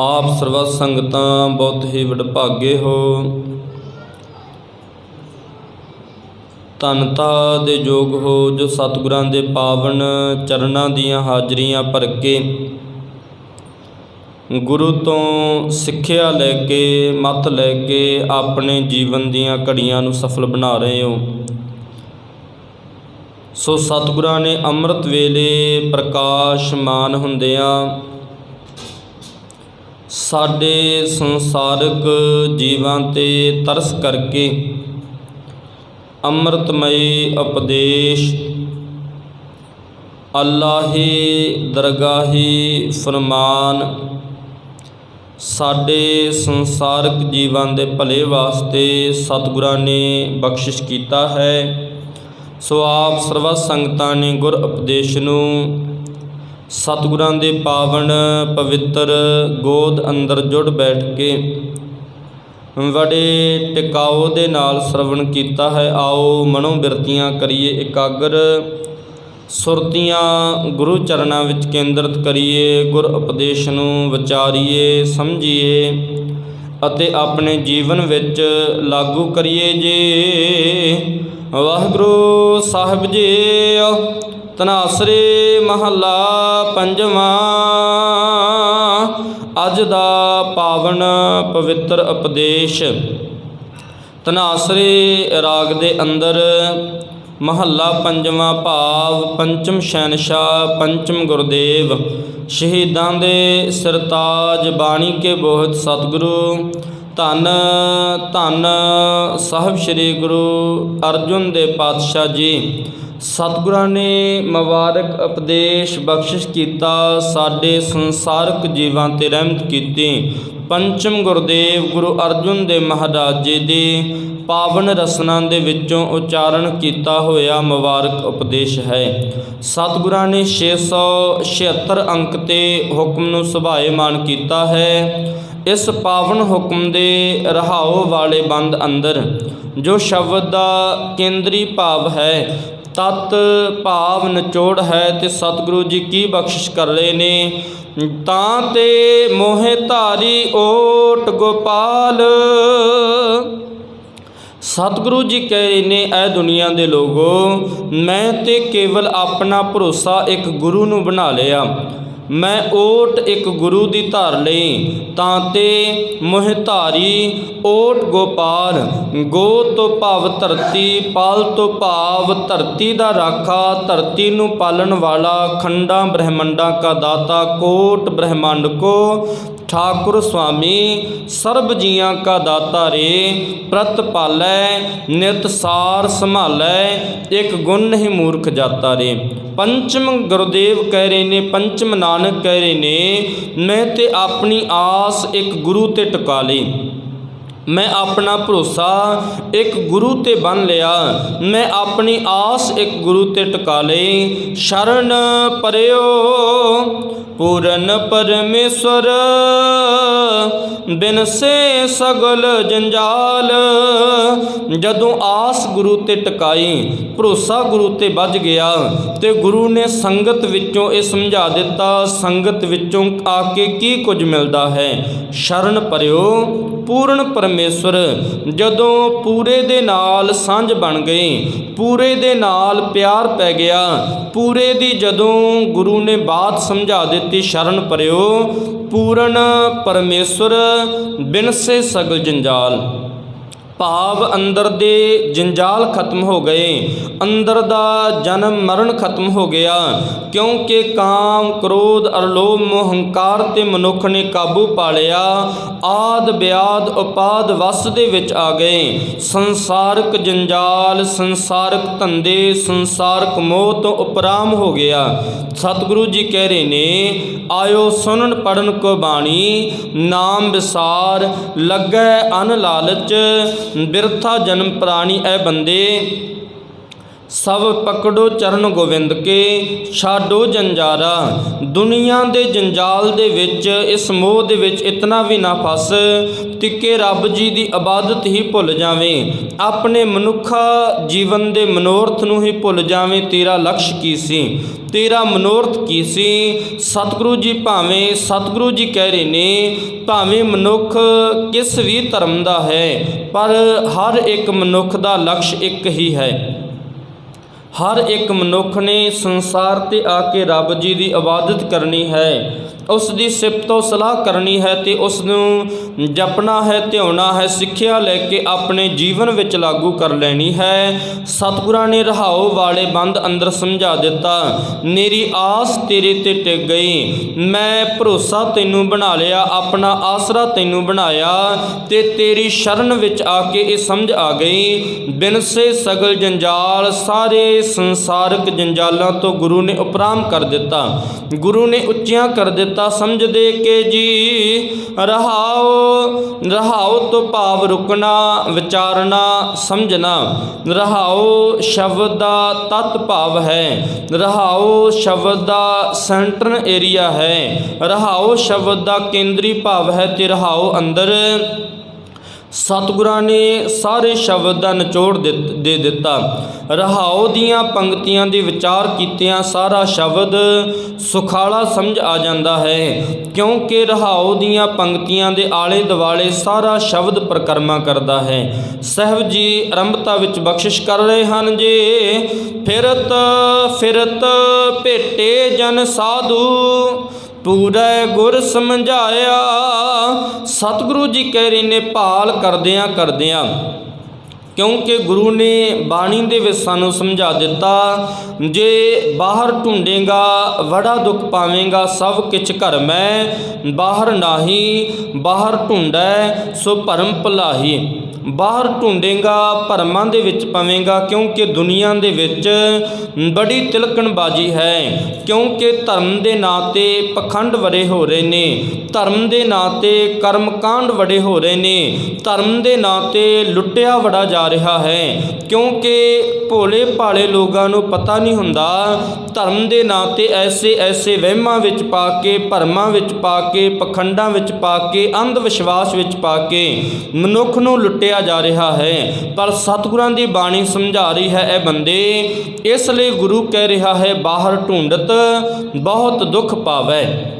ਆਪ ਸਰਵ ਸੰਗਤਾਂ ਬਹੁਤ ਹੀ ਵਡਭਾਗੇ ਹੋ। ਧੰਨਤਾ ਦੇ ਯੋਗ ਹੋ ਜੋ ਸਤਿਗੁਰਾਂ ਦੇ ਪਾਵਨ ਚਰਨਾਂ ਦੀਆਂ ਹਾਜ਼ਰੀਆਂ ਭਰ ਕੇ ਗੁਰੂ ਤੋਂ ਸਿੱਖਿਆ ਲੈ ਕੇ, ਮੱਤ ਲੈ ਕੇ ਆਪਣੇ ਜੀਵਨ ਦੀਆਂ ਘੜੀਆਂ ਨੂੰ ਸਫਲ ਬਣਾ ਰਹੇ ਹੋ। ਸੋ ਸਤਿਗੁਰਾਂ ਨੇ ਅੰਮ੍ਰਿਤ ਵੇਲੇ ਪ੍ਰਕਾਸ਼ਮਾਨ ਹੁੰਦਿਆਂ ਸਾਡੇ ਸੰਸਾਰਿਕ ਜੀਵਾਂ ਤੇ ਤਰਸ ਕਰਕੇ ਅੰਮ੍ਰਿਤਮਈ ਉਪਦੇਸ਼, ਅੱਲਾਹੀ ਦਰਗਾਹੀ ਫਰਮਾਨ ਸਾਡੇ ਸੰਸਾਰਿਕ ਜੀਵਾਂ ਦੇ ਭਲੇ ਵਾਸਤੇ ਸਤਿਗੁਰਾਂ ਨੇ ਬਖਸ਼ਿਸ਼ ਕੀਤਾ ਹੈ। ਸੋ ਆਪ ਸਰਵ ਸੰਗਤਾਂ ਨੇ ਗੁਰ ਉਪਦੇਸ਼ ਨੂੰ ਸਤਿਗੁਰਾਂ ਦੇ ਪਾਵਨ ਪਵਿੱਤਰ ਗੋਦ ਅੰਦਰ ਜੁੜ ਬੈਠ ਕੇ ਵੜੇ ਟਿਕਾਓ ਦੇ ਨਾਲ ਸ਼ਰਵਣ ਕੀਤਾ ਹੈ। ਆਓ ਮਨੋ ਬਿਰਤੀਆਂ ਕਰੀਏ ਇਕਾਗਰ, ਸੁਰਤੀਆਂ ਗੁਰੂ ਚਰਨਾਂ ਵਿੱਚ ਕੇਂਦਰਿਤ ਕਰੀਏ, ਗੁਰ ਉਪਦੇਸ਼ ਨੂੰ ਵਿਚਾਰੀਏ, ਸਮਝੀਏ ਅਤੇ ਆਪਣੇ ਜੀਵਨ ਵਿੱਚ ਲਾਗੂ ਕਰੀਏ ਜੇ। ਵਾਹਿਗੁਰੂ ਸਾਹਿਬ ਜੀ ਤਨਾਸਰੇ ਮਹੱਲਾ ਪੰਜਵਾਂ। ਅੱਜ ਦਾ ਪਾਵਨ ਪਵਿੱਤਰ ਉਪਦੇਸ਼। ਤਨਾਸਰੇ ਰਾਗ ਦੇ ਅੰਦਰ ਮਹੱਲਾ ਪੰਜਵਾਂ ਭਾਵ, ਪੰਚਮ ਸ਼ਹਿਨशाह ਪੰਚਮ ਗੁਰਦੇਵ, ਸ਼ਹੀਦਾਂ ਦੇ ਸਰਤਾਜ ਬਾਣੀ ਕੇ ਬੋਹਤ ਸਤਿਗੁਰੂ, ਧੰਨ ਧੰਨ ਸਾਹਿਬ ਸ੍ਰੀ ਗੁਰੂ ਅਰਜੁਨ ਦੇ ਪਾਤਸ਼ਾਹ ਜੀ। ਸਤਿਗੁਰਾਂ ਨੇ ਮੁਬਾਰਕ ਉਪਦੇਸ਼ ਬਖਸ਼ਿਸ਼ ਕੀਤਾ, ਸਾਡੇ ਸੰਸਾਰਕ ਜੀਵਾਂ ਤੇ ਰਹਿਮਤ ਕੀਤੀ। ਪੰਚਮ ਗੁਰਦੇਵ ਗੁਰੂ ਅਰਜੁਨ ਦੇ ਮਹਾਰਾਜ ਜੀ ਦੇ ਪਾਵਨ ਰਸਨਾ ਦੇ ਵਿੱਚੋਂ ਉਚਾਰਨ ਕੀਤਾ ਹੋਇਆ ਮੁਬਾਰਕ ਉਪਦੇਸ਼ ਹੈ। ਸਤਿਗੁਰਾਂ ਨੇ 676 ਅੰਕ ਤੇ ਹੁਕਮ ਨੂੰ ਸੁਭਾਏਮਾਨ ਕੀਤਾ ਹੈ। ਇਸ ਪਾਵਨ ਹੁਕਮ ਦੇ ਰਹਾਓ ਵਾਲੇ ਬੰਦ ਅੰਦਰ, ਜੋ ਸ਼ਬਦ ਦਾ ਕੇਂਦਰੀ ਭਾਵ ਹੈ ਤਤ ਭਾਵ ਨਿਚੋੜ ਹੈ ਤੇ ਸਤਿਗੁਰੂ ਜੀ ਕੀ ਬਖਸ਼ਿਸ਼ ਕਰ ਰਹੇ ਨੇ। ਤਾਂ ਤੇ ਮੋਹਿ ਧਾਰੀ ਓਟ ਗੋਪਾਲ। ਸਤਿਗੁਰੂ ਜੀ ਕਹਿ ਰਹੇ ਨੇ, ਐ ਦੁਨੀਆ ਦੇ ਲੋਗੋ, ਮੈਂ ਤੇ ਕੇਵਲ ਆਪਣਾ ਭਰੋਸਾ ਇੱਕ ਗੁਰੂ ਨੂੰ ਬਣਾ ਲਿਆ। ਮੈਂ ਓਟ ਇੱਕ ਗੁਰੂ ਦੀ ਧਾਰ ਲਈ, ਤਾਂ ਤੇ ਮੋਹਿ ਧਾਰੀ ਓਟ ਗੋਪਾਲ, ਗੋ ਤੋਂ ਭਾਵ ਧਰਤੀ, ਪਾਲ ਤੋਂ ਭਾਵ ਧਰਤੀ ਦਾ ਰਾਖਾ, ਧਰਤੀ ਨੂੰ ਪਾਲਣ ਵਾਲਾ ਖੰਡਾਂ ਬ੍ਰਹਿਮੰਡਾਂ ਕਾ ਦਾਤਾ, ਕੋਟ ਬ੍ਰਹਮੰਡ ਕੋ, ਠਾਕੁਰ ਸੁਆਮੀ, ਸਰਬ ਜੀਆਂ ਕਾ ਦਾਤਾ ਰੇ, ਪ੍ਰਤ ਪਾਲੈ, ਨਿਤ ਸਾਰ ਸੰਭਾਲੈ, ਇੱਕ ਗੁਣ ਨਹੀਂ ਮੂਰਖ ਜਾਤਾ ਰੇ। ਪੰਚਮ ਗੁਰਦੇਵ ਕਹਿ ਰਹੇ ਨੇ, ਪੰਚਮ ਨਾਨਕ ਕਹਿ ਰਹੇ ਨੇ, ਮੈਂ ਤੇ ਆਪਣੀ ਆਸ ਇੱਕ ਗੁਰੂ ਤੇ ਟਿਕਾ ਲਈ। ਮੈਂ ਆਪਣਾ ਭਰੋਸਾ ਇੱਕ ਗੁਰੂ ਤੇ ਬੰਨ ਲਿਆ। ਮੈਂ ਆਪਣੀ ਆਸ ਇੱਕ ਗੁਰੂ ਤੇ ਟਿਕਾ ਲਈ। ਸ਼ਰਨ ਪਰਿਓ, ਪੂਰਨ ਪਰਮੇਸ਼ਵਰ, ਬਿਨ ਸੇ ਸਗਲ ਜੰਜਾਲ। ਜਦੋਂ ਆਸ ਗੁਰੂ ਤੇ ਟਿਕਾਈ, ਭਰੋਸਾ ਗੁਰੂ ਤੇ ਵੱਜ ਗਿਆ ਤੇ ਗੁਰੂ ਨੇ ਸੰਗਤ ਵਿੱਚੋਂ ਇਹ ਸਮਝਾ ਦਿੱਤਾ, ਸੰਗਤ ਵਿੱਚੋਂ ਆ ਕੇ ਕੀ ਕੁਝ ਮਿਲਦਾ ਹੈ? ਸ਼ਰਨ ਪਰਿਓ, ਪੂਰਨ ਪਰਮੇਸ਼ਵਰ, ਜਦੋਂ ਪੂਰੇ ਦੇ ਨਾਲ ਸਾਂਝ ਬਣ ਗਈ, ਪੂਰੇ ਦੇ ਨਾਲ ਪਿਆਰ ਪੈ ਗਿਆ, ਪੂਰੇ ਦੀ ਜਦੋਂ ਗੁਰੂ ਨੇ ਬਾਤ ਸਮਝਾ ਦਿੱਤੀ, ਸ਼ਰਨ ਪਰਿਓ, ਪੂਰਨ ਪਰਮੇਸ਼ਵਰ ਬਿਨ ਸੇ ਸਗਲ ਜੰਜਾਲ। ਭਾਵ ਅੰਦਰ ਦੇ ਜੰਜਾਲ ਖਤਮ ਹੋ ਗਏ, ਅੰਦਰ ਦਾ ਜਨਮ ਮਰਨ ਖਤਮ ਹੋ ਗਿਆ, ਕਿਉਂਕਿ ਕਾਮ, ਕ੍ਰੋਧ, ਅਰਲੋਭ ਹੰਕਾਰ ਤੇ ਮਨੁੱਖ ਨੇ ਕਾਬੂ ਪਾ ਲਿਆ, ਆਦ, ਬਿਆਦ, ਉਪਾਦ, ਵਸ ਦੇ ਵਿੱਚ ਆ ਗਏ। ਸੰਸਾਰਕ ਜੰਜਾਲ, ਸੰਸਾਰਕ ਧੰਦੇ, ਸੰਸਾਰਕ ਮੋਹ ਤੋਂ ਉਪਰਾਮ ਹੋ ਗਿਆ। ਸਤਿਗੁਰੂ ਜੀ ਕਹਿ ਰਹੇ ਨੇ, ਆਇਓ ਸੁਣਨ ਪੜਨ ਕੋ ਬਾਣੀ, ਨਾਮ ਵਿਸਾਰ, ਲੱਗੈ ਅਨ ਲਾਲਚ ਬਿਰਥਾ ਜਨਮ ਪ੍ਰਾਣੀ ਐ ਬੰਦੇ। ਸਭ ਪਕੜੋ ਚਰਨ ਗੋਬਿੰਦ ਕੇ, ਛਾਡੋ ਜੰਜਾਰਾ। ਦੁਨੀਆ ਦੇ ਜੰਜਾਲ ਦੇ ਵਿੱਚ, ਇਸ ਮੋਹ ਦੇ ਵਿੱਚ ਇਤਨਾ ਵੀ ਨਾ ਫਸ ਟਿੱਕੇ ਰੱਬ ਜੀ ਦੀ ਇਬਾਦਤ ਹੀ ਭੁੱਲ ਜਾਵੇਂ। ਆਪਣੇ ਮਨੁੱਖਾ ਜੀਵਨ ਦੇ ਮਨੋਰਥ ਨੂੰ ਹੀ ਭੁੱਲ ਜਾਵੇਂ, ਤੇਰਾ ਲਕਸ਼ ਕੀ ਸੀ? ਤੇਰਾ ਮਨੋਰਥ ਕੀ ਸੀ? ਸਤਿਗੁਰੂ ਜੀ ਭਾਵੇਂ ਸਤਿਗੁਰੂ ਜੀ ਕਹਿ ਰਹੇ ਨੇ, ਭਾਵੇਂ ਮਨੁੱਖ ਕਿਸ ਵੀ ਧਰਮ ਦਾ ਹੈ, ਪਰ ਹਰ ਇੱਕ ਮਨੁੱਖ ਦਾ ਲਕਸ਼ ਇੱਕ ਹੀ ਹੈ। ਹਰ ਇੱਕ ਮਨੁੱਖ ਨੇ ਸੰਸਾਰ ਤੇ ਆ ਕੇ ਰੱਬ ਜੀ ਦੀ ਇਬਾਦਤ ਕਰਨੀ ਹੈ। ਉਸ ਦੀ ਸਿਫਤੋ ਸਲਾਹ ਕਰਨੀ ਹੈ ਤੇ ਉਸ ਨੂੰ ਜਪਣਾ ਹੈ, ਧਿਆਉਣਾ ਹੈ, ਸਿੱਖਿਆ ਲੈ ਕੇ ਆਪਣੇ ਜੀਵਨ ਵਿੱਚ ਲਾਗੂ ਕਰ ਲੈਣੀ ਹੈ। ਸਤਿਗੁਰਾਂ ਨੇ ਰਹਾਉ ਵਾਲੇ ਬੰਦ ਅੰਦਰ ਸਮਝਾ ਦਿੱਤਾ, ਮੇਰੀ ਆਸ ਤੇਰੇ ਤੇ ਟਿਕ ਗਈ। ਮੈਂ ਭਰੋਸਾ ਤੈਨੂੰ ਬਣਾ ਲਿਆ, ਆਪਣਾ ਆਸਰਾ ਤੈਨੂੰ ਬਣਾਇਆ ਤੇ ਤੇਰੀ ਸ਼ਰਨ ਵਿੱਚ ਆ ਕੇ ਇਹ ਸਮਝ ਆ ਗਈ। ਬਿਨਸੇ ਸਗਲ ਜੰਜਾਲ, ਸਾਰੇ ਸੰਸਾਰਕ ਜੰਜਾਲਾਂ ਤੋਂ ਗੁਰੂ ਨੇ ਉਪਰਾਮ ਕਰ ਦਿੱਤਾ। ਗੁਰੂ ਨੇ ਉੱਚੀਆਂ ਕਰ ਦਿੱਤਾ ਸਮਝਦੇ ਕੇ ਜੀ ਰਹਾਓ ਰਹਾਓ ਤੋਂ ਭਾਵ ਰੁਕਣਾ, ਵਿਚਾਰਨਾ, ਸਮਝਣਾ। ਰਹਾਓ ਸ਼ਬਦ ਦਾ ਤਤ ਭਾਵ ਹੈ। ਰਹਾਓ ਸ਼ਬਦ ਦਾ ਸੈਂਟਰ ਏਰੀਆ ਹੈ। ਰਹਾਓ ਸ਼ਬਦ ਦਾ ਕੇਂਦਰੀ ਭਾਵ ਹੈ ਤੇ ਰਹਾਓ ਅੰਦਰ ਸਤਿਗੁਰਾਂ ਨੇ ਸਾਰੇ ਸ਼ਬਦ ਦਾ ਨਿਚੋੜ ਦਿੱਤ- ਦੇ ਦਿੱਤਾ। ਰਹਾਉ ਦੀਆਂ ਪੰਕਤੀਆਂ ਦੇ ਵਿਚਾਰ ਕੀਤਿਆਂ ਸਾਰਾ ਸ਼ਬਦ ਸੁਖਾਲਾ ਸਮਝ ਆ ਜਾਂਦਾ ਹੈ, ਕਿਉਂਕਿ ਰਹਾਉ ਦੀਆਂ ਪੰਕਤੀਆਂ ਦੇ ਆਲੇ ਦੁਆਲੇ ਸਾਰਾ ਸ਼ਬਦ ਪ੍ਰਕਰਮਾ ਕਰਦਾ ਹੈ। ਸਹਿਬ ਜੀ, ਆਰੰਭਤਾ ਵਿੱਚ ਬਖਸ਼ਿਸ਼ ਕਰ ਰਹੇ ਹਨ ਜੀ। ਫਿਰਤ ਫਿਰਤ ਭੇਟੇ ਜਨ ਸਾਧੂ ਪੂਰੇ ਗੁਰ ਸਮਝਾਇਆ, ਸਤਿਗੁਰੂ ਜੀ ਕਹਿ ਰਹੇ ਨੇ, ਭਾਲ ਕਰਦਿਆਂ ਕਰਦਿਆਂ। ਕਿਉਂਕਿ ਗੁਰੂ ਨੇ ਬਾਣੀ ਦੇ ਵਿੱਚ ਸਾਨੂੰ ਸਮਝਾ ਦਿੱਤਾ, ਜੇ ਬਾਹਰ ਢੂੰਡੇਗਾ, ਵੜਾ ਦੁੱਖ ਪਾਵੇਂਗਾ, ਸਭ ਕਿਛ ਘਰ ਮੈਂ, ਬਾਹਰ ਨਾਹੀ, ਬਾਹਰ ਢੂੰਡੈ, ਸੋ ਭਰਮ ਭਲਾਹੀ। ਬਾਹਰ ਢੂੰਡੇਗਾ, ਭਰਮਾਂ ਦੇ ਵਿੱਚ ਪਵੇਂਗਾ, ਕਿਉਂਕਿ ਦੁਨੀਆ ਦੇ ਵਿੱਚ ਬੜੀ ਤਿਲਕਣਬਾਜੀ ਹੈ, ਕਿਉਂਕਿ ਧਰਮ ਦੇ ਨਾਂ ਤੇ ਪਖੰਡ ਵੜੇ ਹੋ ਰਹੇ ਨੇ। ਧਰਮ ਦੇ ਨਾਂ ਤੇ ਕਰਮਕਾਂਡ ਵੜੇ ਹੋ ਰਹੇ ਨੇ। ਧਰਮ ਦੇ ਨਾਂ ਤੇ ਲੁੱਟਿਆ ਵੜਾ ਜਾ ਰਿਹਾ ਹੈ, ਕਿਉਂਕਿ ਭੋਲੇ ਭਾਲੇ ਲੋਕਾਂ ਨੂੰ ਪਤਾ ਨਹੀਂ ਹੁੰਦਾ, ਧਰਮ ਦੇ ਨਾਂ ਤੇ ਐਸੇ ਐਸੇ ਵਹਿਮਾਂ ਵਿੱਚ ਪਾ ਕੇ, ਭਰਮਾਂ ਵਿੱਚ ਪਾ ਕੇ, ਪਖੰਡਾਂ ਵਿੱਚ ਪਾ ਕੇ, ਅੰਧ ਵਿਸ਼ਵਾਸ ਵਿੱਚ ਪਾ ਕੇ ਮਨੁੱਖ ਨੂੰ ਲੁੱਟਿਆ ਜਾ ਰਿਹਾ ਹੈ। ਪਰ ਸਤਿਗੁਰਾਂ ਦੀ ਬਾਣੀ ਸਮਝਾ ਰਹੀ ਹੈ ਇਹ ਬੰਦੇ, ਇਸ ਲਈ ਗੁਰੂ ਕਹਿ ਰਿਹਾ ਹੈ, ਬਾਹਰ ਢੂੰਡਤ ਬਹੁਤ ਦੁੱਖ ਪਾਵੈ।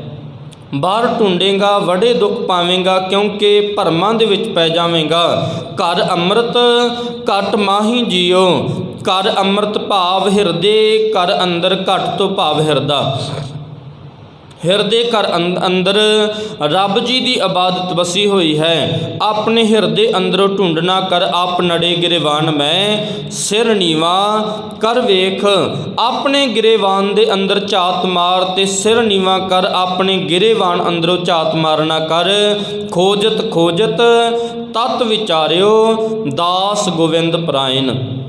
ਬਾਹਰ ਢੂੰਡੇਗਾ, ਵੱਡੇ ਦੁੱਖ ਪਾਵੇਂਗਾ, ਕਿਉਂਕਿ ਭਰਮਾਂ ਦੇ ਵਿੱਚ ਪੈ ਜਾਵੇਂਗਾ। ਘਰ ਅੰਮ੍ਰਿਤ, ਘਟ ਮਾਹੀ ਜੀਓ। ਘਰ ਅੰਮ੍ਰਿਤ ਭਾਵ ਹਿਰਦੇ, ਘਰ ਅੰਦਰ ਘਟ ਤੋਂ ਭਾਵ ਹਿਰਦਾ। ਹਿਰਦੇ ਘਰ ਅੰਦ- ਅੰਦਰ ਰੱਬ ਜੀ ਦੀ ਇਬਾਦਤ ਵਸੀ ਹੋਈ ਹੈ। ਆਪਣੇ ਹਿਰਦੇ ਅੰਦਰੋਂ ਢੂੰਡਣਾ ਕਰ, ਆਪ ਨੜੇ ਗਿਰਵਾਨ ਮੈਂ। ਸਿਰ ਨੀਵਾ ਕਰ ਵੇਖ, ਆਪਣੇ ਗਿਰੇਵਾਨ ਦੇ ਅੰਦਰ ਝਾਤ ਮਾਰ ਤੇ ਸਿਰ ਨੀਵਾ ਕਰ, ਆਪਣੇ ਗਿਰੇਵਾਨ ਅੰਦਰੋਂ ਝਾਤ ਮਾਰਨਾ ਕਰ। ਖੋਜਤ ਖੋਜਤ ਤਤ ਵਿਚਾਰਿਓ, ਦਾਸ ਗੋਵਿੰਦ ਪਰਾਇਨ।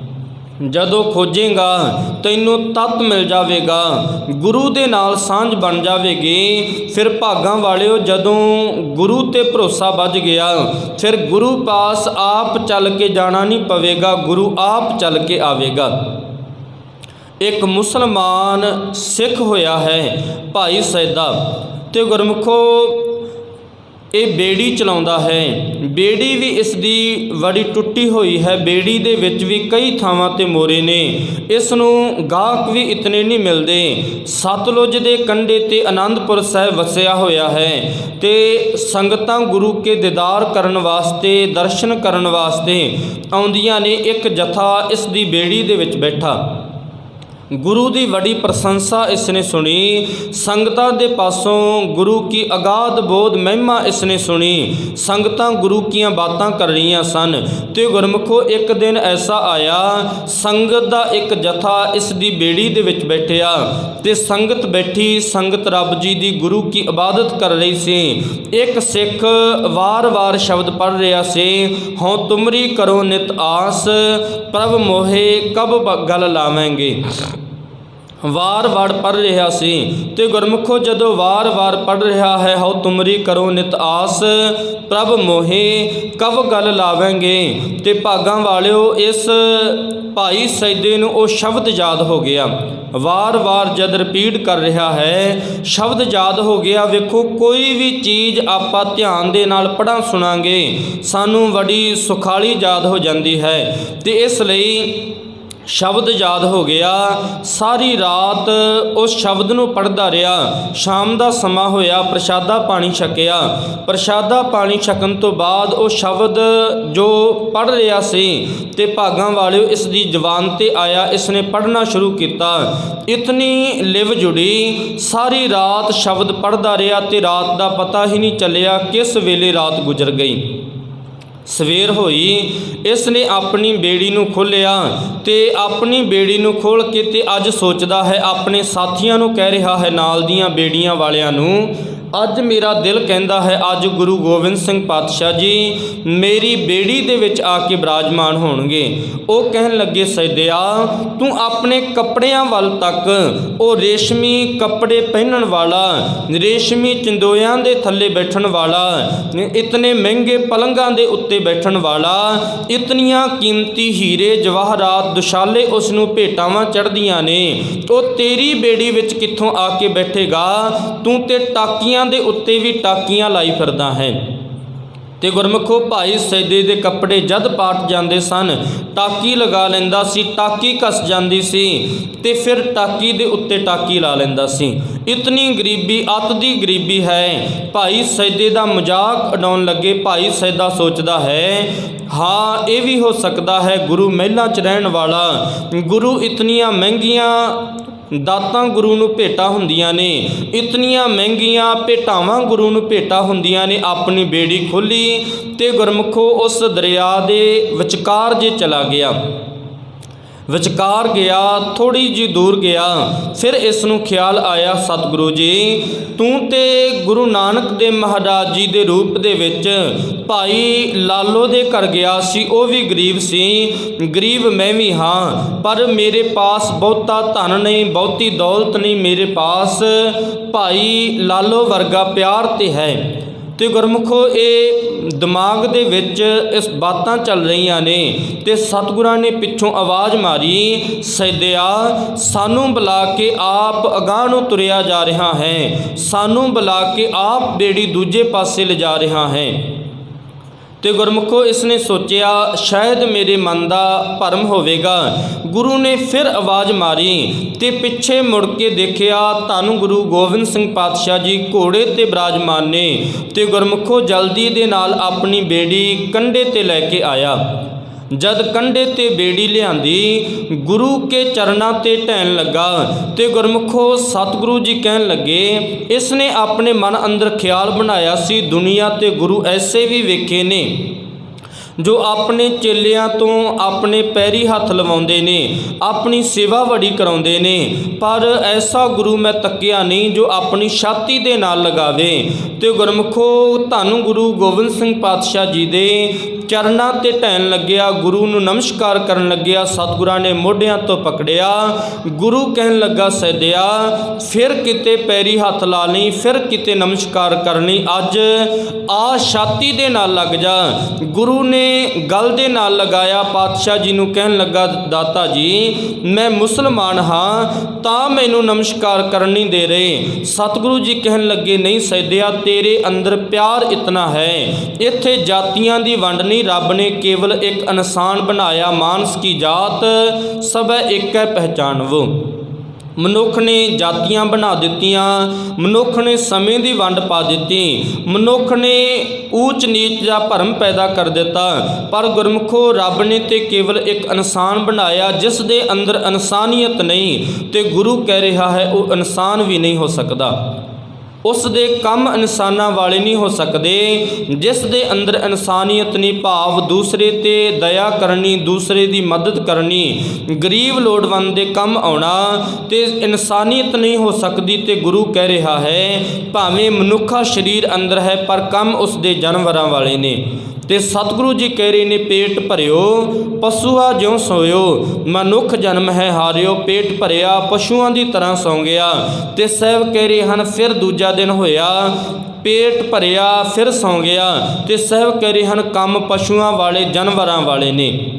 ਜਦੋਂ ਖੋਜੇਗਾ, ਤੈਨੂੰ ਤਤ ਮਿਲ ਜਾਵੇਗਾ। ਗੁਰੂ ਦੇ ਨਾਲ ਸਾਂਝ ਬਣ ਜਾਵੇਗੀ। ਫਿਰ ਭਾਗਾਂ ਵਾਲਿਓ, ਜਦੋਂ ਗੁਰੂ ਤੇ ਭਰੋਸਾ ਵੱਜ ਗਿਆ, ਫਿਰ ਗੁਰੂ ਪਾਸ ਆਪ ਚੱਲ ਕੇ ਜਾਣਾ ਨਹੀਂ ਪਵੇਗਾ, ਗੁਰੂ ਆਪ ਚੱਲ ਕੇ ਆਵੇਗਾ। ਇੱਕ ਮੁਸਲਮਾਨ ਸਿੱਖ ਹੋਇਆ ਹੈ, ਭਾਈ ਸੈਦਾ। ਤੇ ਗੁਰਮੁਖੋ ਇਹ ਬੇੜੀ ਚਲਾਉਂਦਾ ਹੈ। ਬੇੜੀ ਵੀ ਇਸ ਦੀ ਵੜੀ ਟੁੱਟੀ ਹੋਈ ਹੈ। ਬੇੜੀ ਦੇ ਵਿੱਚ ਵੀ ਕਈ ਥਾਵਾਂ ਤੇ ਮੋਰੇ ਨੇ। ਇਸ ਨੂੰ ਗਾਹਕ ਵੀ ਇਤਨੇ ਨਹੀਂ ਮਿਲਦੇ। ਸਤਲੁਜ ਦੇ ਕੰਢੇ ਤੇ ਆਨੰਦਪੁਰ ਸਾਹਿਬ ਵਸਿਆ ਹੋਇਆ ਹੈ ਤੇ ਸੰਗਤਾਂ ਗੁਰੂ ਕੇ ਦੀਦਾਰ ਕਰਨ ਵਾਸਤੇ, ਦਰਸ਼ਨ ਕਰਨ ਵਾਸਤੇ ਆਉਂਦੀਆਂ ਨੇ। ਇੱਕ ਜਥਾ ਇਸ ਦੀ ਬੇੜੀ ਦੇ ਵਿੱਚ ਬੈਠਾ। ਗੁਰੂ ਦੀ ਵੱਡੀ ਪ੍ਰਸ਼ੰਸਾ ਇਸ ਨੇ ਸੁਣੀ, ਸੰਗਤਾਂ ਦੇ ਪਾਸੋਂ ਗੁਰੂ ਕੀ ਅਗਾਧ ਬੋਧ ਮਹਿਮਾ ਇਸ ਨੇ ਸੁਣੀ, ਸੰਗਤਾਂ ਗੁਰੂ ਕੀਆਂ ਬਾਤਾਂ ਕਰ ਰਹੀਆਂ ਸਨ। ਤੇ ਗੁਰਮੁਖੋ, ਇੱਕ ਦਿਨ ਐਸਾ ਆਇਆ, ਸੰਗਤ ਦਾ ਇੱਕ ਜਥਾ ਇਸ ਦੀ ਬੇੜੀ ਦੇ ਵਿੱਚ ਬੈਠਿਆ। ਤੇ ਸੰਗਤ ਬੈਠੀ, ਸੰਗਤ ਰੱਬ ਜੀ ਦੀ ਗੁਰੂ ਕੀ ਇਬਾਦਤ ਕਰ ਰਹੀ ਸੀ। ਇੱਕ ਸਿੱਖ ਵਾਰ-ਵਾਰ ਸ਼ਬਦ ਪੜ੍ਹ ਰਿਹਾ ਸੀ, ਹਉ ਤੁਮਰੀ ਕਰੋ ਨਿਤ ਆਸ, ਪ੍ਰਭ ਮੋਹੇ ਕਬ ਗਲ ਲਾਵਾਂਗੇ। ਵਾਰ-ਵਾਰ ਪੜ ਰਿਹਾ ਸੀ ਤੇ ਗੁਰਮੁਖੋ ਜਦੋਂ ਵਾਰ-ਵਾਰ ਪੜ ਰਿਹਾ ਹੈ, ਹਉ ਤੁਮਰੀ ਕਰੋ ਨਿਤ ਆਸ, ਪ੍ਰਭ ਮੋਹੇ ਕਵ ਗਲ ਲਾਵਾਂਗੇ। ਤੇ ਭਾਗਾਂ ਵਾਲਿਓ, ਇਸ ਭਾਈ ਸੈਦੇ ਨੂੰ ਉਹ ਸ਼ਬਦ ਯਾਦ ਹੋ ਗਿਆ। ਵਾਰ-ਵਾਰ ਜਦ ਰਿਪੀਟ ਕਰ ਰਿਹਾ ਹੈ, ਸ਼ਬਦ ਯਾਦ ਹੋ ਗਿਆ, ਵੇਖੋ ਕੋਈ ਵੀ ਚੀਜ਼ ਆਪਾਂ ਧਿਆਨ ਦੇ ਨਾਲ ਪੜਾਂ ਸੁਣਾਂਗੇ, ਸਾਨੂੰ ਬੜੀ ਸੁਖਾਲੀ ਯਾਦ ਹੋ ਜਾਂਦੀ ਹੈ। ਤੇ ਇਸ ਲਈ ਸ਼ਬਦ ਯਾਦ ਹੋ ਗਿਆ। ਸਾਰੀ ਰਾਤ ਉਸ ਸ਼ਬਦ ਨੂੰ ਪੜਦਾ ਰਿਹਾ। ਸ਼ਾਮ ਦਾ ਸਮਾਂ ਹੋਇਆ, ਪ੍ਰਸ਼ਾਦਾ ਪਾਣੀ ਛਕਿਆ। ਪ੍ਰਸ਼ਾਦਾ ਪਾਣੀ ਛਕਣ ਤੋਂ ਬਾਅਦ ਉਹ ਸ਼ਬਦ ਜੋ ਪੜ ਰਿਹਾ ਸੀ ਤੇ ਭਾਗਾਂ ਵਾਲਿਓ ਇਸ ਦੀ ਜ਼ੁਬਾਨ ਤੇ ਆਇਆ, ਇਸ ਨੇ ਪੜਨਾ ਸ਼ੁਰੂ ਕੀਤਾ। ਇਤਨੀ ਲਿਵ ਜੁੜੀ, ਸਾਰੀ ਰਾਤ ਸ਼ਬਦ ਪੜਦਾ ਰਿਹਾ ਤੇ ਰਾਤ ਦਾ ਪਤਾ ਹੀ ਨਹੀਂ ਚੱਲਿਆ ਕਿਸ ਵੇਲੇ ਰਾਤ ਗੁਜ਼ਰ ਗਈ। ਸਵੇਰ ਹੋਈ ਇਸ ਨੇ ਆਪਣੀ ਬੇੜੀ ਨੂੰ ਖੋਲ੍ਹਿਆ ਤੇ ਆਪਣੀ ਬੇੜੀ ਨੂੰ ਖੋਲ ਕੇ ਤੇ ਅੱਜ ਸੋਚਦਾ ਹੈ, ਆਪਣੇ ਸਾਥੀਆਂ ਨੂੰ ਕਹਿ ਰਿਹਾ ਹੈ, ਨਾਲ ਦੀਆਂ ਬੇੜੀਆਂ ਵਾਲਿਆਂ ਨੂੰ ਅੱਜ ਮੇਰਾ ਦਿਲ ਕਹਿੰਦਾ ਹੈ, ਅੱਜ ਗੁਰੂ ਗੋਬਿੰਦ ਸਿੰਘ ਪਾਤਸ਼ਾਹ ਜੀ ਮੇਰੀ ਬੇੜੀ ਦੇ ਵਿੱਚ ਆ ਕੇ ਬਿਰਾਜਮਾਨ ਹੋਣਗੇ। ਉਹ ਕਹਿਣ ਲੱਗੇ ਸੈਦਿਆ ਤੂੰ ਆਪਣੇ ਕੱਪੜਿਆਂ ਵੱਲ ਤੱਕ, ਉਹ ਰੇਸ਼ਮੀ ਕੱਪੜੇ ਪਹਿਨਣ ਵਾਲਾ, ਰੇਸ਼ਮੀ ਚੰਦੋਇਆਂ ਦੇ ਥੱਲੇ ਬੈਠਣ ਵਾਲਾ, ਇਤਨੇ ਮਹਿੰਗੇ ਪਲੰਗਾਂ ਦੇ ਉੱਤੇ ਬੈਠਣ ਵਾਲਾ, ਇਤਨੀਆਂ ਕੀਮਤੀ ਹੀਰੇ ਜਵਾਹਰਾਤ ਦੁਸ਼ਾਲੇ ਉਸ ਨੂੰ ਭੇਟਾਵਾਂ ਚੜ੍ਹਦੀਆਂ ਨੇ, ਉਹ ਤੇਰੀ ਬੇੜੀ ਵਿੱਚ ਕਿੱਥੋਂ ਆ ਕੇ ਬੈਠੇਗਾ? ਤੂੰ ਤੇ ਟਾਕੀਆਂ ਦੇ ਉੱਤੇ ਵੀ ਟਾਕੀਆਂ ਲਾਈ ਫਿਰਦਾ ਹੈ। ਤੇ ਗੁਰਮੁਖੋ ਭਾਈ ਸੈਦੇ ਦੇ ਕੱਪੜੇ ਜਦ ਪਾਟ ਜਾਂਦੇ ਸਨ, ਟਾਕੀ ਲਗਾ ਲੈਂਦਾ ਸੀ, ਟਾਕੀ ਕੱਸ ਜਾਂਦੀ ਸੀ ਤੇ ਫਿਰ ਟਾਕੀ ਦੇ ਉੱਤੇ ਟਾਕੀ ਲਾ ਲੈਂਦਾ ਸੀ। ਇਤਨੀ ਗਰੀਬੀ, ਅਤ ਦੀ ਗਰੀਬੀ ਹੈ। ਭਾਈ ਸੈਦੇ ਦਾ ਮਜ਼ਾਕ ਉਡਾਉਣ ਲੱਗੇ ਭਾਈ ਸੈਦਾ ਸੋਚਦਾ ਹੈ, ਹਾਂ, ਇਹ ਵੀ ਹੋ ਸਕਦਾ ਹੈ ਗੁਰੂ ਮਹਿਲਾਂ 'ਚ ਰਹਿਣ ਵਾਲਾ। ਗੁਰੂ ਇਤਨੀਆਂ ਮਹਿੰਗੀਆਂ ਦਾਤਾਂ ਗੁਰੂ ਨੂੰ ਭੇਟਾ ਹੁੰਦੀਆਂ ਨੇ, ਇਤਨੀਆਂ ਮਹਿੰਗੀਆਂ ਭੇਟਾਵਾਂ ਗੁਰੂ ਨੂੰ ਭੇਟਾ ਹੁੰਦੀਆਂ ਨੇ, ਆਪਣੀ ਬੇੜੀ ਖੋਲੀ ਤੇ ਗੁਰਮੁਖੋ ਉਸ ਦਰਿਆ ਦੇ ਵਿਚਕਾਰ ਜੇ ਚਲਾ ਗਿਆ। ਵਿਚਕਾਰ ਗਿਆ ਥੋੜੀ ਜੀ ਦੂਰ ਗਿਆ, ਫਿਰ ਇਸ ਨੂੰ ਖਿਆਲ ਆਇਆ, ਸਤਿਗੁਰੂ ਜੀ, ਤੂੰ ਤੇ ਗੁਰੂ ਨਾਨਕ ਦੇ ਮਹਾਰਾਜ ਜੀ ਦੇ ਰੂਪ ਦੇ ਵਿੱਚ ਭਾਈ ਲਾਲੋ ਦੇ ਘਰ ਗਿਆ ਸੀ, ਉਹ ਵੀ ਗਰੀਬ ਸੀ। ਗਰੀਬ ਮੈਂ ਵੀ ਹਾਂ, ਪਰ ਮੇਰੇ ਪਾਸ ਬਹੁਤਾ ਧਨ ਨਹੀਂ, ਬਹੁਤੀ ਦੌਲਤ ਨਹੀਂ ਮੇਰੇ ਪਾਸ। ਭਾਈ ਲਾਲੋ ਵਰਗਾ ਪਿਆਰ ਤੇ ਹੈ। ਤੇ ਗੁਰਮੁਖੋ, ਇਹ ਦਿਮਾਗ ਦੇ ਵਿੱਚ ਇਸ ਬਾਤਾਂ ਚੱਲ ਰਹੀਆਂ ਨੇ ਤੇ ਸਤਿਗੁਰਾਂ ਨੇ ਪਿੱਛੋਂ ਆਵਾਜ਼ ਮਾਰੀ, ਸੈਦਿਆ, ਸਾਨੂੰ ਬੁਲਾ ਕੇ ਆਪ ਅਗਾਹ ਨੂੰ ਤੁਰਿਆ ਜਾ ਰਿਹਾ ਹੈ, ਸਾਨੂੰ ਬੁਲਾ ਕੇ ਆਪ ਬੇੜੀ ਦੂਜੇ ਪਾਸੇ ਲਿਜਾ ਰਿਹਾ ਹੈ। ਤੇ ਗੁਰਮੁਖੋ ਇਸ ਨੇ ਸੋਚਿਆ, ਸ਼ਾਇਦ ਮੇਰੇ ਮਨ ਦਾ ਭਰਮ ਹੋਵੇਗਾ। ਗੁਰੂ ਨੇ ਫਿਰ ਆਵਾਜ਼ ਮਾਰੀ ਤੇ ਪਿੱਛੇ ਮੁੜ ਕੇ ਦੇਖਿਆ, ਧੰਨ ਗੁਰੂ ਗੋਬਿੰਦ ਸਿੰਘ ਪਾਤਸ਼ਾਹ ਜੀ, ਘੋੜੇ ਤੇ ਬਿਰਾਜਮਾਨ ਨੇ। ਤੇ ਗੁਰਮੁਖੋ ਜਲਦੀ ਦੇ ਨਾਲ ਆਪਣੀ ਬੇੜੀ ਕੰਢੇ ਤੇ ਲੈ ਕੇ ਆਇਆ। ਜਦ ਕੰਡੇ ਤੇ ਬੇੜੀ ਲਿਆਂਦੀ, ਗੁਰੂ ਕੇ ਚਰਨਾਂ ਤੇ ਢਹਿਣ ਲੱਗਾ ਤੇ ਗੁਰਮੁਖੋ ਸਤਿਗੁਰੂ ਜੀ ਕਹਿਣ ਲੱਗੇ ਇਸ ਨੇ ਆਪਣੇ ਮਨ ਅੰਦਰ ਖਿਆਲ ਬਣਾਇਆ ਸੀ, ਦੁਨੀਆ ਤੇ ਗੁਰੂ ਐਸੇ ਵੀ ਵੇਖੇ ਨੇ, ਜੋ ਆਪਣੇ ਚੇਲਿਆਂ ਤੋਂ ਆਪਣੇ ਪੈਰੀ ਹੱਥ ਲਵਾਉਂਦੇ ਨੇ, ਆਪਣੀ ਸੇਵਾ ਵੜੀ ਕਰਾਉਂਦੇ ਨੇ, ਪਰ ਐਸਾ ਗੁਰੂ ਮੈਂ ਤੱਕਿਆ ਨਹੀਂ ਜੋ ਆਪਣੀ ਛਾਤੀ ਦੇ ਨਾਲ ਲਗਾਵੇ। ਤੇ ਗੁਰਮੁਖੋ ਧੰਨ ਗੁਰੂ ਗੋਬਿੰਦ ਸਿੰਘ ਪਾਤਸ਼ਾਹ ਜੀ ਦੇ ਚਰਨਾਂ ਤੇ ਢਹਿਣ ਲੱਗਿਆ, ਗੁਰੂ ਨੂੰ ਨਮਸਕਾਰ ਕਰਨ ਲੱਗਿਆ, ਸਤਿਗੁਰਾਂ ਨੇ ਮੋਢਿਆਂ ਤੋਂ ਪਕੜਿਆ, ਗੁਰੂ ਕਹਿਣ ਲੱਗਾ ਸੈਦਿਆ ਫਿਰ ਕਿਤੇ ਪੈਰੀ ਹੱਥ ਲਾ ਲਈ, ਫਿਰ ਕਿਤੇ ਨਮਸਕਾਰ ਕਰਨੀ ਅੱਜ ਆ ਛਾਤੀ ਦੇ ਨਾਲ ਲੱਗ ਜਾ। ਗੁਰੂ ਨੇ ਗਲ ਦੇ ਨਾਲ ਲਗਾਇਆ, ਪਾਤਸ਼ਾਹ ਜੀ ਨੂੰ ਕਹਿਣ ਲੱਗਾ, ਦਾਤਾ ਜੀ, ਮੈਂ ਮੁਸਲਮਾਨ ਹਾਂ, ਤਾਂ ਮੈਨੂੰ ਨਮਸਕਾਰ ਕਰਨ ਨਹੀਂ ਦੇ ਰਹੇ। ਸਤਿਗੁਰੂ ਜੀ ਕਹਿਣ ਲੱਗੇ, ਨਹੀਂ ਸੈਦਿਆ ਤੇਰੇ ਅੰਦਰ ਪਿਆਰ ਇਤਨਾ ਹੈ, ਇੱਥੇ ਜਾਤੀਆਂ ਦੀ ਵੰਡ ਨਹੀਂ ਰੱਬ ਨੇ ਕੇਵਲ ਇੱਕ ਇਨਸਾਨ ਬਣਾਇਆ, ਮਾਨਸ ਕੀ ਜਾਤ, ਸਭੈ ਇੱਕ ਹੈ ਪਹਿਚਾਨਵੋ। ਮਨੁੱਖ ਨੇ ਜਾਤੀਆਂ ਬਣਾ ਦਿੱਤੀਆਂ, ਮਨੁੱਖ ਨੇ ਸਮੇਂ ਦੀ ਵੰਡ ਪਾ ਦਿੱਤੀ, ਮਨੁੱਖ ਨੇ ਊਚ ਨੀਚ ਦਾ ਭਰਮ ਪੈਦਾ ਕਰ ਦਿੱਤਾ, ਪਰ ਗੁਰਮੁਖੋ, ਰੱਬ ਨੇ ਤੇ ਕੇਵਲ ਇੱਕ ਇਨਸਾਨ ਬਣਾਇਆ, ਜਿਸ ਦੇ ਅੰਦਰ ਇਨਸਾਨੀਅਤ ਨਹੀਂ ਤੇ ਗੁਰੂ ਕਹਿ ਰਿਹਾ ਹੈ, ਉਹ ਇਨਸਾਨ ਵੀ ਨਹੀਂ ਹੋ ਸਕਦਾ। ਉਸ ਦੇ ਕੰਮ ਇਨਸਾਨਾਂ ਵਾਲੇ ਨਹੀਂ ਹੋ ਸਕਦੇ ਜਿਸ ਦੇ ਅੰਦਰ ਇਨਸਾਨੀਅਤ ਨਹੀਂ ਭਾਵ, ਦੂਸਰੇ ਤੇ ਦਇਆ ਕਰਨੀ, ਦੂਸਰੇ ਦੀ ਮਦਦ ਕਰਨੀ, ਗਰੀਬ ਲੋੜਵੰਦ ਦੇ ਕੰਮ ਆਉਣਾ, ਤੇ ਇਨਸਾਨੀਅਤ ਨਹੀਂ ਹੋ ਸਕਦੀ ਤੇ ਗੁਰੂ ਕਹਿ ਰਿਹਾ ਹੈ, ਭਾਵੇਂ ਮਨੁੱਖਾ ਸਰੀਰ ਅੰਦਰ ਹੈ, ਪਰ ਕੰਮ ਉਸ ਦੇ ਜਾਨਵਰਾਂ ਵਾਲੇ ਨੇ। ਤੇ ਸਤਿਗੁਰੂ ਜੀ ਕਹਿ ਰਹੇ ਨੇ, ਪੇਟ ਭਰਿਓ, ਪਸ਼ੂਆ ਜਿਉ ਸੋਇਓ, ਮਨੁੱਖ ਜਨਮ ਹੈ ਹਾਰਿਓ, ਪੇਟ ਭਰਿਆ, ਪਸ਼ੂਆਂ ਦੀ ਤਰ੍ਹਾਂ ਸੌਂ ਗਿਆ। ਤੇ ਸਹਿਬ ਕਹਿ ਰਹੇ ਹਨ, ਫਿਰ ਦੂਜਾ ਦਿਨ ਹੋਇਆ, ਪੇਟ ਭਰਿਆ, ਫਿਰ ਸੌ ਗਿਆ ਤੇ ਸਹਿਬ ਕਹਿ ਰਹੇ ਹਨ, ਕੰਮ ਪਸ਼ੂਆਂ ਵਾਲੇ, ਜਾਨਵਰਾਂ ਵਾਲੇ ਨੇ।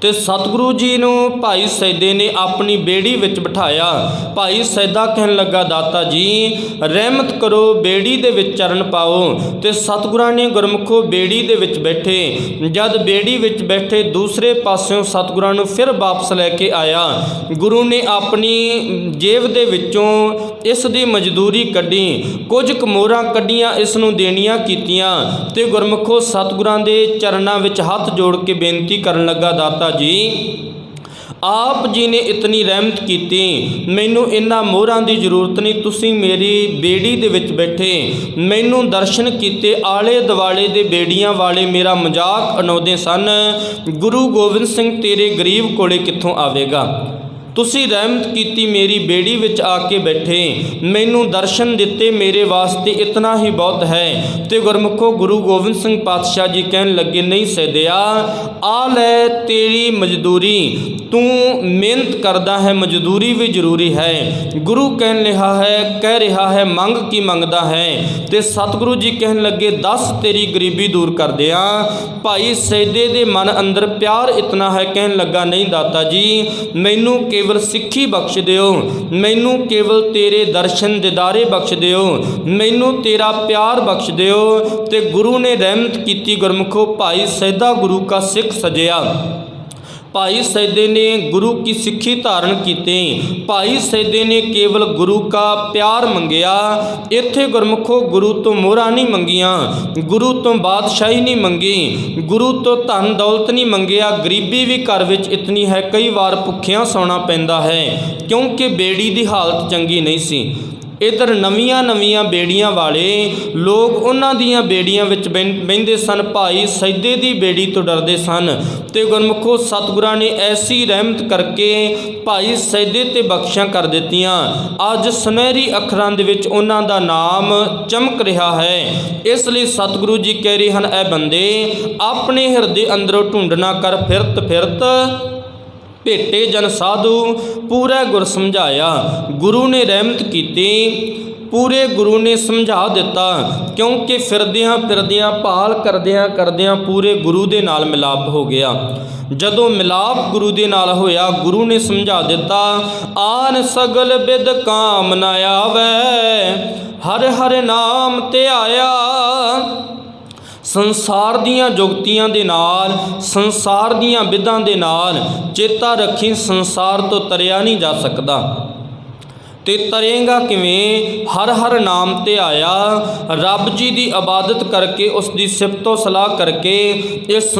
ਤੇ ਸਤਿਗੁਰੂ ਜੀ ਨੂੰ ਭਾਈ ਸੈਦੇ ਨੇ ਆਪਣੀ ਬੇੜੀ ਵਿੱਚ ਬਿਠਾਇਆ। ਭਾਈ ਸੈਦਾ ਕਹਿਣ ਲੱਗਾ, ਦਾਤਾ ਜੀ, ਰਹਿਮਤ ਕਰੋ, ਬੇੜੀ ਦੇ ਵਿੱਚ ਚਰਨ ਪਾਓ। ਤੇ ਸਤਿਗੁਰਾਂ ਨੇ ਗੁਰਮੁਖੋ ਬੇੜੀ ਦੇ ਵਿੱਚ ਬੈਠੇ। ਜਦ ਬੇੜੀ ਵਿੱਚ ਬੈਠੇ, ਦੂਸਰੇ ਪਾਸਿਓਂ ਸਤਿਗੁਰਾਂ ਨੂੰ ਫਿਰ ਵਾਪਸ ਲੈ ਕੇ ਆਇਆ। ਗੁਰੂ ਨੇ ਆਪਣੀ ਜੇਬ ਦੇ ਵਿੱਚੋਂ ਇਸ ਦੀ ਮਜ਼ਦੂਰੀ ਕੱਢੀ। ਕੁਝ ਕਮੋਰਾਂ ਕੱਢੀਆਂ ਇਸ ਨੂੰ ਦੇਣੀਆਂ ਕੀਤੀਆਂ ਤੇ ਗੁਰਮੁਖੋ ਸਤਿਗੁਰਾਂ ਦੇ ਚਰਨਾਂ ਵਿੱਚ ਹੱਥ ਜੋੜ ਕੇ ਬੇਨਤੀ ਕਰਨ ਲੱਗਾ, ਦਾਤਾ ਜੀ, ਆਪ ਜੀ ਨੇ ਇਤਨੀ ਰਹਿਮਤ ਕੀਤੀ, ਮੈਨੂੰ ਇਹਨਾਂ ਮੋਹਰਾਂ ਦੀ ਜ਼ਰੂਰਤ ਨਹੀਂ। ਤੁਸੀਂ ਮੇਰੀ ਬੇੜੀ ਦੇ ਵਿੱਚ ਬੈਠੇ, ਮੈਨੂੰ ਦਰਸ਼ਨ ਕੀਤੇ ਆਲੇ ਦਿਵਾਲੇ ਦੇ ਬੇੜੀਆਂ ਵਾਲੇ ਮੇਰਾ ਮਜ਼ਾਕ ਉਡਾਉਂਦੇ ਸਨ। ਗੁਰੂ ਗੋਬਿੰਦ ਸਿੰਘ ਤੇਰੇ ਗਰੀਬ ਕੋਲੇ ਕਿੱਥੋਂ ਆਵੇਗਾ? ਤੁਸੀਂ ਰਹਿਮਤ ਕੀਤੀ ਮੇਰੀ ਬੇੜੀ ਵਿੱਚ ਆ ਕੇ ਬੈਠੇ। ਮੈਨੂੰ ਦਰਸ਼ਨ ਦਿੱਤੇ ਮੇਰੇ ਵਾਸਤੇ ਇਤਨਾ ਹੀ ਬਹੁਤ ਹੈ। ਤੇ ਗੁਰਮੁਖੋ ਗੁਰੂ ਗੋਬਿੰਦ ਸਿੰਘ ਪਾਤਸ਼ਾਹ ਜੀ ਕਹਿਣ ਲੱਗੇ, ਨਹੀਂ ਸੈਦਿਆ ਆ ਲੈ ਤੇਰੀ ਮਜ਼ਦੂਰੀ। ਤੂੰ ਮਿਹਨਤ ਕਰਦਾ ਹੈ, ਮਜ਼ਦੂਰੀ ਵੀ ਜ਼ਰੂਰੀ ਹੈ। ਗੁਰੂ ਕਹਿਣ ਰਿਹਾ ਹੈ, ਕਹਿ ਰਿਹਾ ਹੈ, ਮੰਗ ਕੀ ਮੰਗਦਾ ਹੈ? ਤੇ ਸਤਿਗੁਰੂ ਜੀ ਕਹਿਣ ਲੱਗੇ, ਦੱਸ ਤੇਰੀ ਗਰੀਬੀ ਦੂਰ ਕਰ ਦਿਆਂ ਭਾਈ ਸੈਦੇ ਦੇ ਮਨ ਅੰਦਰ ਪਿਆਰ ਇਤਨਾ ਹੈ, ਕਹਿਣ ਲੱਗਾ, ਨਹੀਂ ਦਾਤਾ ਜੀ, ਮੈਨੂੰ ਕੇਵਲ ਸਿੱਖੀ ਬਖਸ਼ ਦਿਓ। ਮੈਨੂੰ ਕੇਵਲ ਤੇਰੇ ਦਰਸ਼ਨ ਦਿਦਾਰੇ ਬਖਸ਼ ਦਿਓ। ਮੈਨੂੰ ਤੇਰਾ ਪਿਆਰ ਬਖਸ਼ ਦਿਓ। ਤੇ ਗੁਰੂ ਨੇ ਰਹਿਮਤ ਕੀਤੀ ਗੁਰਮੁਖੋ, ਭਾਈ ਸੈਦਾ ਗੁਰੂ ਕਾ ਸਿੱਖ ਸਜਿਆ। ਭਾਈ ਸੈਦੇ ਨੇ ਗੁਰੂ ਕੀ ਸਿੱਖੀ ਧਾਰਨ ਕੀਤੀ। ਭਾਈ ਸੈਦੇ ਨੇ ਕੇਵਲ ਗੁਰੂ ਕਾ ਪਿਆਰ ਮੰਗਿਆ। ਇੱਥੇ ਗੁਰਮੁਖੋ ਗੁਰੂ ਤੋਂ ਮੋਹਰਾਂ ਨਹੀਂ ਮੰਗੀਆਂ। ਗੁਰੂ ਤੋਂ ਬਾਦਸ਼ਾਹੀ ਨਹੀਂ ਮੰਗੀ। ਗੁਰੂ ਤੋਂ ਧਨ ਦੌਲਤ ਨਹੀਂ ਮੰਗਿਆ। ਗਰੀਬੀ ਵੀ ਘਰ ਵਿੱਚ ਇਤਨੀ ਹੈ, ਕਈ ਵਾਰ ਭੁੱਖਿਆਂ ਸੌਣਾ ਪੈਂਦਾ ਹੈ। ਕਿਉਂਕਿ ਬੇੜੀ ਦੀ ਹਾਲਤ ਚੰਗੀ ਨਹੀਂ ਸੀ। ਇਧਰ ਨਵੀਆਂ ਨਵੀਆਂ ਬੇੜੀਆਂ ਵਾਲੇ ਲੋਕ ਉਹਨਾਂ ਦੀਆਂ ਬੇੜੀਆਂ ਵਿੱਚ ਬਹਿੰ- ਬਹਿੰਦੇ ਸਨ। ਭਾਈ ਸੈਦੇ ਦੀ ਬੇੜੀ ਤੋਂ ਡਰਦੇ ਸਨ ਤੇ ਗੁਰਮੁਖੋ ਸਤਿਗੁਰਾਂ ਨੇ ਐਸੀ ਰਹਿਮਤ ਕਰਕੇ ਭਾਈ ਸੈਦੇ ਤੇ ਬਖਸ਼ਾਂ ਕਰ ਦਿੱਤੀਆਂ। ਅੱਜ ਸੁਨਹਿਰੀ ਅੱਖਰਾਂ ਦੇ ਵਿੱਚ ਉਹਨਾਂ ਦਾ ਨਾਮ ਚਮਕ ਰਿਹਾ ਹੈ। ਇਸ ਲਈ ਸਤਿਗੁਰੂ ਜੀ ਕਹਿ ਰਹੇ ਹਨ, ਐ ਬੰਦੇ, ਆਪਣੇ ਹਿਰਦੇ ਅੰਦਰੋਂ ਢੂੰਡਣਾ ਕਰ ਫਿਰਤ ਫਿਰਤ ਭੇਟੇ ਜਨ ਸਾਧੂ, ਪੂਰਾ ਗੁਰ ਸਮਝਾਇਆ। ਗੁਰੂ ਨੇ ਰਹਿਮਤ ਕੀਤੀ। ਪੂਰੇ ਗੁਰੂ ਨੇ ਸਮਝਾ ਦਿੱਤਾ, ਕਿਉਂਕਿ ਫਿਰਦਿਆਂ ਫਿਰਦਿਆਂ, ਭਾਲ ਕਰਦਿਆਂ ਕਰਦਿਆਂ ਪੂਰੇ ਗੁਰੂ ਦੇ ਨਾਲ ਮਿਲਾਪ ਹੋ ਗਿਆ। ਜਦੋਂ ਮਿਲਾਪ ਗੁਰੂ ਦੇ ਨਾਲ ਹੋਇਆ, ਗੁਰੂ ਨੇ ਸਮਝਾ ਦਿੱਤਾ, ਆਨ ਸਗਲ ਬਿਦ ਕਾਮ ਨ ਆਵੈ, ਹਰ ਹਰ ਨਾਮ ਤੇ ਆਇਆ ਸੰਸਾਰ ਦੀਆਂ ਜੁਗਤੀਆਂ ਦੇ ਨਾਲ, ਸੰਸਾਰ ਦੀਆਂ ਵਿਧਾਂ ਦੇ ਨਾਲ ਚੇਤਾ ਰੱਖੀ ਸੰਸਾਰ ਤੋਂ ਤਰਿਆ ਨਹੀਂ ਜਾ ਸਕਦਾ। ਤੇ ਤਰੇਗਾ ਕਿਵੇਂ? ਹਰ ਹਰ ਨਾਮ ਤੇ ਆਇਆ। ਰੱਬ ਜੀ ਦੀ ਇਬਾਦਤ ਕਰਕੇ, ਉਸ ਦੀ ਸਿਫਤੋ ਸਲਾਹ ਕਰਕੇ, ਇਸ